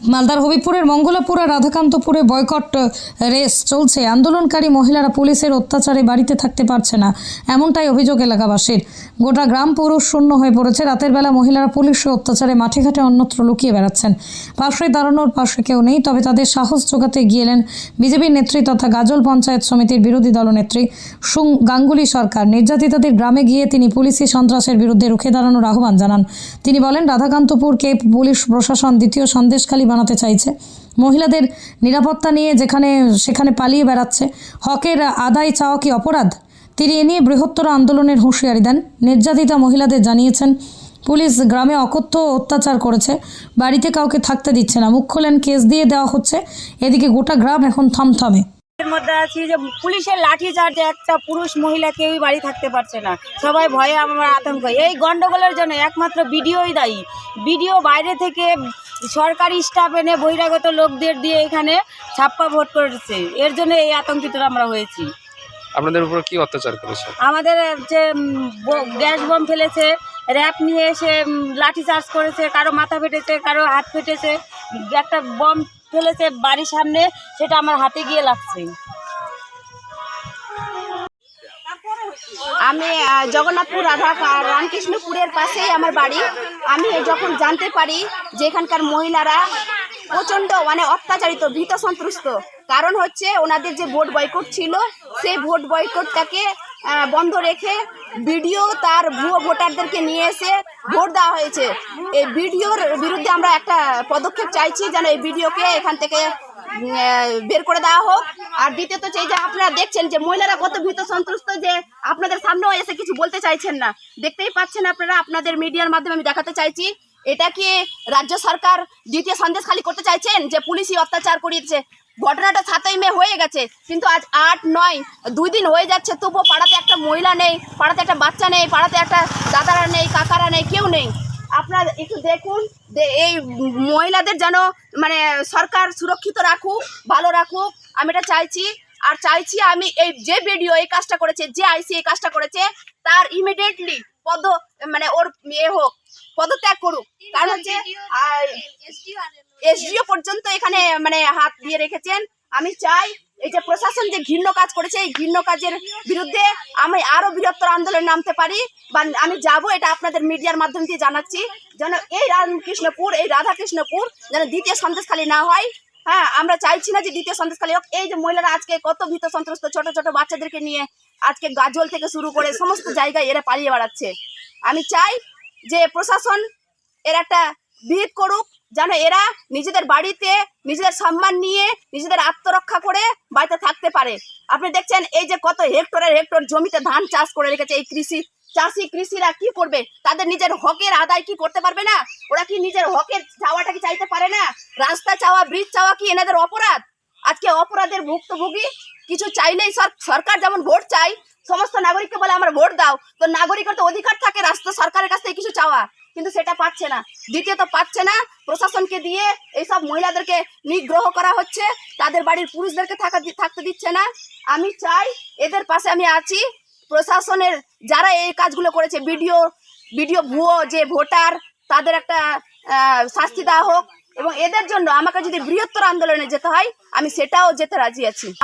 মালদার হবিপুরের মঙ্গলাপুর রাধাকান্তপুরে boycott race চলছে। আন্দোলনকারী মহিলারা পুলিশের অত্যাচারে বাড়িতে থাকতে পারছে না, এমনটাই অভিযোগ এলাকাবাসীর। গোটা গ্রাম পুরুষ শূন্য হয়ে পড়েছে। রাতের বেলা মহিলারা পুলিশের অত্যাচারে মাঠে ঘাটে অন্যত্র লুকিয়ে বেড়াচ্ছেন। পাশে দাঁড়ানোর পাশে কেউ নেই, তবে তাদের সাহস জোগাতে গিয়েলেন বিজেপির নেত্রী তথা গাজল পঞ্চায়েত সমিতির বিরোধী দলনেত্রী সুং গাঙ্গুলি সরকার। নির্যাতিতাদের গ্রামে গিয়ে তিনি পুলিশি সন্ত্রাসের বিরুদ্ধে রুখে দাঁড়ানোর আহ্বান জানান। তিনি বলেন রাধাকান্তপুরকে পুলিশ প্রশাসন দ্বিতীয় সন্দেশখালী বানাতে চাইছে। মহিলাদের নিরাপত্তা নিয়ে যেখানে, সেখানে পালিয়ে বেড়াচ্ছে। হকের আদায় চাওয়া কি অপরাধ? তিনি এ নিয়ে বৃহত্তর আন্দোলনের হুঁশিয়ারি দেন। নির্যাতিতা মহিলাদের জানিয়েছেন, পুলিশ গ্রামে অকথ্য অত্যাচার করেছে। বাড়িতে কাউকে থাকতে দিচ্ছে না। মুখ খোলেন, কেস দিয়ে দেওয়া হচ্ছে। এদিকে গোটা গ্রাম এখন থমথমে। এর মধ্যে আছি যে পুলিশের লাঠি চার্জে একটা পুরুষ মহিলা কেউই বাড়ি থাকতে পারছে না। সবাই ভয়ে আমার আতঙ্ক। এই গন্ডগোলের জন্য একমাত্র বিডিওই দায়ী। বিডিও বাইরে থেকে সরকারি স্টাফ এনে বহিরাগত লোকদের দিয়ে এখানে ছাপ্পা ভোট করেছে। এর জন্য এই আতঙ্কিত আমরা হয়েছি। আপনাদের উপর কি অত্যাচার করেছে? আমাদের যে গ্যাস বম ফেলেছে র্যাপ নিয়ে এসে লাঠি চার্জ করেছে কারও মাথা ফেটেছে কারও হাত ফেটেছে একটা বম ফেলেছে বাড়ির সামনে সেটা আমার হাতে গিয়ে লাগছে। আমি জগন্নাথপুর, রাধা রামকৃষ্ণপুরের পাশেই আমার বাড়ি। আমি যখন জানতে পারি যে এখানকার মহিলারা প্রচণ্ড মানে অত্যাচারিত, ভীত সন্ত্রস্ত, কারণ হচ্ছে ওনাদের যে ভোট বয়কট ছিল, সেই ভোট বয়কটটাকে বন্ধ রেখে বিডিও তার ভুয়ো ভোটারদেরকে নিয়ে এসে ভোট দেওয়া হয়েছে। এই বিডিওর বিরুদ্ধে আমরা একটা পদক্ষেপ চাইছি যেন এই বিডিওকে এখান থেকে বের করে দেওয়া হোক। আর দ্বিতীয়ত চাই যে আপনারা দেখছেন যে মহিলারা কত ভীত সন্ত্রস্ত যে আপনাদের সামনেও এসে কিছু বলতে চাইছেন না। দেখতেই পাচ্ছেন আপনারা, আপনাদের মিডিয়ার মাধ্যমে আমি দেখাতে চাইছি, এটা কি রাজ্য সরকার দ্বিতীয় সন্দেশ খালি করতে চাইছেন যে পুলিশই অত্যাচার করিয়েছে? ঘটনাটা সাতই মে হয়ে গেছে, কিন্তু আজ আট, নয়, দুই দিন হয়ে যাচ্ছে, তবুও পাড়াতে একটা মহিলা নেই, পাড়াতে একটা বাচ্চা নেই, পাড়াতে একটা দাদারা নেই, কাকারা নেই, কেউ নেই। আপনারা একটু দেখুন যে এই মহিলাদের যেন মানে সরকার সুরক্ষিত রাখুক ভালো রাখুক আমি এটা চাইছি। আর চাইছি আমি এই যে ভিডিও এই কাজটা করেছে যে আইসি এই কাজটা করেছে তার ইমিডিয়েটলি পদ মানে ওর ইয়ে হোক পদত্যাগ করুক। কারণ হচ্ছে এসডিও পর্যন্ত এখানে মানে হাত দিয়ে রেখেছেন। আমি চাই এই যে প্রশাসন যে ঘৃণ্য কাজ করেছে, এই ঘৃণ্য কাজের বিরুদ্ধে আমি আরও বৃহত্তর আন্দোলনে নামতে পারি বা আমি যাব, এটা আপনাদের মিডিয়ার মাধ্যম দিয়ে জানাচ্ছি, যেন এই রামকৃষ্ণপুর, এই রাধাকৃষ্ণপুর যেন দ্বিতীয় সন্দেশখালী না হয়। হ্যাঁ আমরা চাইছি না যে দ্বিতীয় সন্দেশখালী হোক। এই যে মহিলারা আজকে কত ভীত সন্ত্রস্ত, ছোট ছোট বাচ্চাদেরকে নিয়ে আজকে গাজল থেকে শুরু করে সমস্ত জায়গায় এরা পালিয়ে বেড়াচ্ছে। আমি চাই যে প্রশাসন এর একটা বিহিত করুক যেন এরা নিজেদের বাড়িতে নিজেদের সম্মান নিয়ে নিজেদের আত্মরক্ষা করে বাড়িতে থাকতে পারে। আপনি দেখছেন এই যে কত হেক্টরের হেক্টর জমিতে ধান চাষ করে রেখেছে এই কৃষি। চাষি কৃষিরা কি করবে? তাদের নিজের হকের আদায় কি করতে পারবে না? ওরা কি নিজের হকের চাওয়াটা কি চাইতে পারে না? রাস্তা চাওয়া ব্রিজ চাওয়া কি এনাদের অপরাধ? আজকে অপরাধের ভুক্তভোগী কিছু চাইলেই সর- সরকার যেমন ভোট চাই, সমস্ত নাগরিককে বলে, আমার ভোট দাও। তো নাগরিকের তো অধিকার থাকে রাস্তা সরকারের কাছ থেকে কিছু চাওয়া। কিন্তু সেটা পাচ্ছে না। দ্বিতীয়ত পাচ্ছে না প্রশাসনকে দিয়ে এইসব মহিলাদেরকে নিগ্রহ করা হচ্ছে। তাদের বাড়ির পুরুষদেরকে থাকা থাকতে দিচ্ছে না। আমি চাই এদের পাশে আমি আছি। প্রশাসনের যারা এই কাজগুলো করেছে, বিডিও বিডিও ভুয়ো, যে ভোটার, তাদের একটা শাস্তি দেওয়া হোক। এবং এদের জন্য আমাকে যদি বৃহত্তর আন্দোলনে যেতে হয়, আমি সেটাও যেতে রাজি আছি।